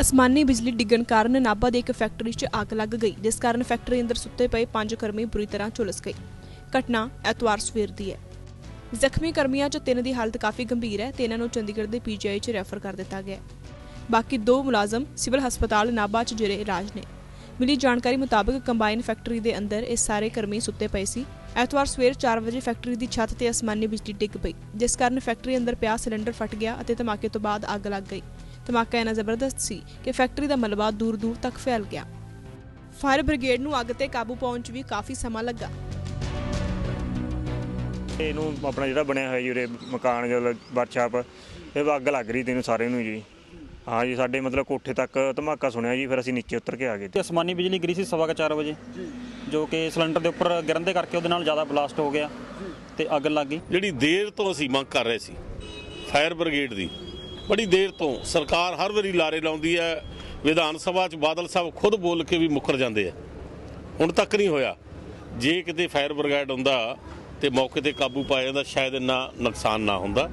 ਅਸਮਾਨੀ ਬਿਜਲੀ ਡਿੱਗਣ ਕਾਰਨ ਨਾਭਾ ਦੀ ਇੱਕ ਫੈਕਟਰੀ 'ਚ ਅੱਗ ਲੱਗ ਗਈ, ਜਿਸ ਕਾਰਨ ਫੈਕਟਰੀ ਅੰਦਰ ਸੁੱਤੇ ਪਏ ਪੰਜ ਕਰਮੀ ਬੁਰੀ ਤਰ੍ਹਾਂ ਝੁਲਸ ਗਏ। ਘਟਨਾ ਐਤਵਾਰ ਸਵੇਰ ਦੀ ਹੈ। ਜ਼ਖਮੀ ਕਰਮੀਆਂ 'ਚੋਂ ਤਿੰਨ ਦੀ ਹਾਲਤ ਕਾਫੀ ਗੰਭੀਰ ਹੈ ਤੇ ਇਹਨਾਂ ਨੂੰ ਚੰਡੀਗੜ੍ਹ ਦੇ ਪੀਜੀਆਈ 'ਚ ਰੈਫਰ ਕਰ ਦਿੱਤਾ ਗਿਆ ਬਾਕੀ ਦੋ ਮੁਲਾਜ਼ਮ ਸਿਵਲ ਹਸਪਤਾਲ ਨਾਭਾ 'ਚ ਜਿਹੜੇ ਇਲਾਜ ਨੇ। ਮਿਲੀ ਜਾਣਕਾਰੀ ਮੁਤਾਬਕ ਕੰਬਾਈਨ ਫੈਕਟਰੀ ਦੇ ਅੰਦਰ ਇਹ ਸਾਰੇ ਕਰਮੀ ਸੁੱਤੇ ਪਏ ਸੀ। ਐਤਵਾਰ ਸਵੇਰ 4 ਵਜੇ ਫੈਕਟਰੀ ਦੀ ਛੱਤ ਤੇ ਅਸਮਾਨੀ ਬਿਜਲੀ ਡਿੱਗ ਪਈ, ਜਿਸ ਕਾਰਨ ਫੈਕਟਰੀ ਅੰਦਰ ਪਿਆ ਸਿਲੰਡਰ ਫਟ ਗਿਆ ਅਤੇ ਧਮਾਕੇ ਤੋਂ ਬਾਅਦ ਅੱਗ ਲੱਗ ਗਈ। ਧਮਾਕਾ ਇੰਨਾ ਜ਼ਬਰਦਸਤ ਸੀ ਕਿ ਫੈਕਟਰੀ ਦਾ ਮਲਬਾ ਦੂਰ ਦੂਰ ਤੱਕ ਫੈਲ ਗਿਆ। ਫਾਇਰ ਬ੍ਰਿਗੇਡ ਨੂੰ ਅੱਗ ਤੇ ਕਾਬੂ ਪਾਉਣ 'ਚ ਵੀ ਕਾਫੀ ਸਮਾਂ ਲੱਗਾ। ਇਹਨੂੰ ਆਪਣਾ ਜਿਹੜਾ ਬਣਿਆ ਹੋਇਆ ਜੀ ਉਰੇ ਮਕਾਨ ਜੋ ਵਰਕਸ਼ਾਪ ਇਹ ਅੱਗ ਲੱਗ ਰਹੀ ਤੈਨੂੰ ਸਾਰੇ ਨੂੰ ਜੀ। ਹਾਂ ਜੀ ਸਾਡੇ ਮਤਲਬ ਕੋਠੇ ਤੱਕ ਧਮਾਕਾ ਸੁਣਿਆ ਜੀ ਫਿਰ ਅਸੀਂ ਨੀਚੇ ਉਤਰ ਕੇ ਆ ਗਏ ਤੇ। ਅਸਮਾਨੀ ਬਿਜਲੀ ਗਿਰੀ ਸੀ ਸਵਾ ਕੁ ਚਾਰ ਵਜੇ ਜੋ ਕਿ ਸਿਲੰਡਰ ਦੇ ਉੱਪਰ ਗਿਰਨ ਦੇ ਕਰਕੇ ਉਹਦੇ ਨਾਲ ਜ਼ਿਆਦਾ ਬਲਾਸਟ ਹੋ ਗਿਆ ਤੇ ਅੱਗ ਲੱਗ ਗਈ। ਜਿਹੜੀ ਦੇਰ ਤੋਂ ਅਸੀਂ ਮੰਗ ਕਰ ਰਹੇ ਸੀ ਫਾਇਰ ਬ੍ਰਿਗੇਡ ਦੀ ਬੜੀ ਦੇਰ ਤੋਂ ਸਰਕਾਰ ਹਰ ਵਾਰੀ ਲਾਰੇ ਲਾਉਂਦੀ ਹੈ, ਵਿਧਾਨ ਸਭਾ 'ਚ ਬਾਦਲ ਸਾਹਿਬ ਖੁਦ ਬੋਲ ਕੇ ਵੀ ਮੁੱਕਰ ਜਾਂਦੇ ਆ। ਹੁਣ ਤੱਕ ਨਹੀਂ ਹੋਇਆ। ਜੇ ਕਿਤੇ ਫਾਇਰ ਬ੍ਰਿਗੇਡ ਹੁੰਦਾ ਤੇ ਮੌਕੇ ਤੇ ਕਾਬੂ ਪਾਇਆ ਜਾਂਦਾ, ਸ਼ਾਇਦ ਇੰਨਾ ਨੁਕਸਾਨ ਨਾ ਹੁੰਦਾ।